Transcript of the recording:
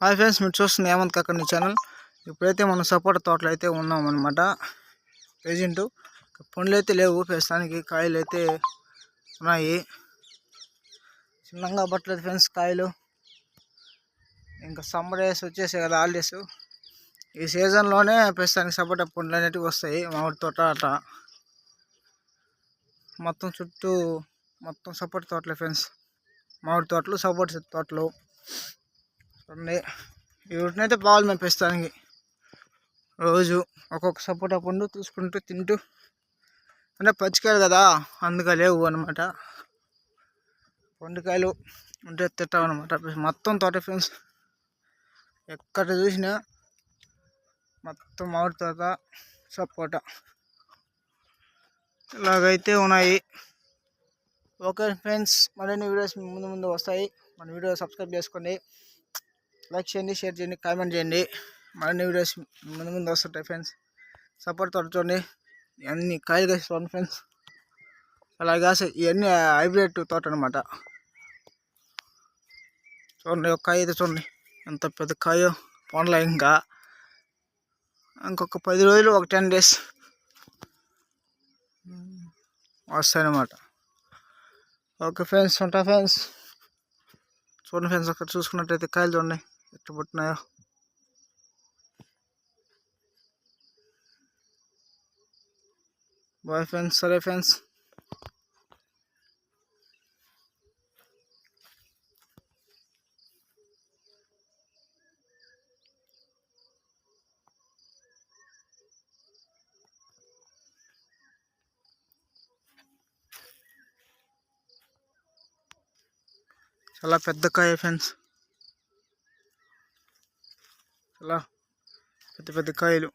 Hi friends మీరు చూస్తుంది ఏమంత్ కక్కడి channel. ఇప్పుడైతే మనం సపోటా తోటలు అయితే ఉన్నాం అనమాట ప్రజెంట్ పండ్లు అయితే లేవు ప్రస్తుతానికి కాయలు అయితే ఉన్నాయి. చిన్నగా పట్టలేదు ఫ్రెండ్స్ కాయలు. ఇంకా సమ్మర్ డేస్ వచ్చేసాయి కదా హాలిడేస్. ఈ సీజన్లోనే ప్రస్తుతానికి సపోటా పండ్లు అనేటివి వస్తాయి మామిడి తోట అట. మొత్తం చుట్టూ మొత్తం సపోటా తోటలే ఫ్రెండ్స్. మామిడి తోటలు సపోటా తోటలు. చూడండి వీటినైతే బాగా మేము ప్రస్తుతానికి రోజు ఒక్కొక్క సపోటా పండు తీసుకుంటూ తింటూ. అంటే పచ్చికాయలు కదా అందుకే లేవు అనమాట పండుకాయలు ఉంటే తిట్టాం అనమాట మొత్తం తోట ఫ్రెండ్స్. ఎక్కడ చూసినా మొత్తం మామిడి తోట సపోటా ఇలాగైతే ఉన్నాయి. ఓకే ఫ్రెండ్స్ మరిన్ని వీడియోస్ ముందు ముందు వస్తాయి. మన వీడియో సబ్స్క్రైబ్ చేసుకోండి. లైక్ చేయండి షేర్ చేయండి కామెంట్ చేయండి. మరిన్ని వీడియోస్ ముందు ముందు వస్తుంటాయి ఫ్రెండ్స్. సపోర్ట్ తోట అన్ని కాయలు కాసి ఫ్రెండ్స్. అలాగే ఇవన్నీ హైబ్రిడ్ తోట అనమాట చూడండి ఒక కాయ అయితే చూడండి. ఎంత పెద్ద కాయో. పండ్ల ఇంకా. ఇంకొక పది రోజులు ఒక టెన్ డేస్ వస్తాయన్నమాట. ఓకే ఫ్రెండ్స్ ఉంటా ఫ్రెండ్స్. చూడండి ఫ్రెండ్స్ అక్కడ చూసుకున్నట్టయితే కాయలు చూడండి. ఎట్లా పుట్టినాయో బాయ్ ఫ్రెండ్స్ సరే ఫ్రెండ్స్ చాలా పెద్ద కాయ ఫ్రెండ్స్ చాలా పెద్ద పెద్ద కాయలు.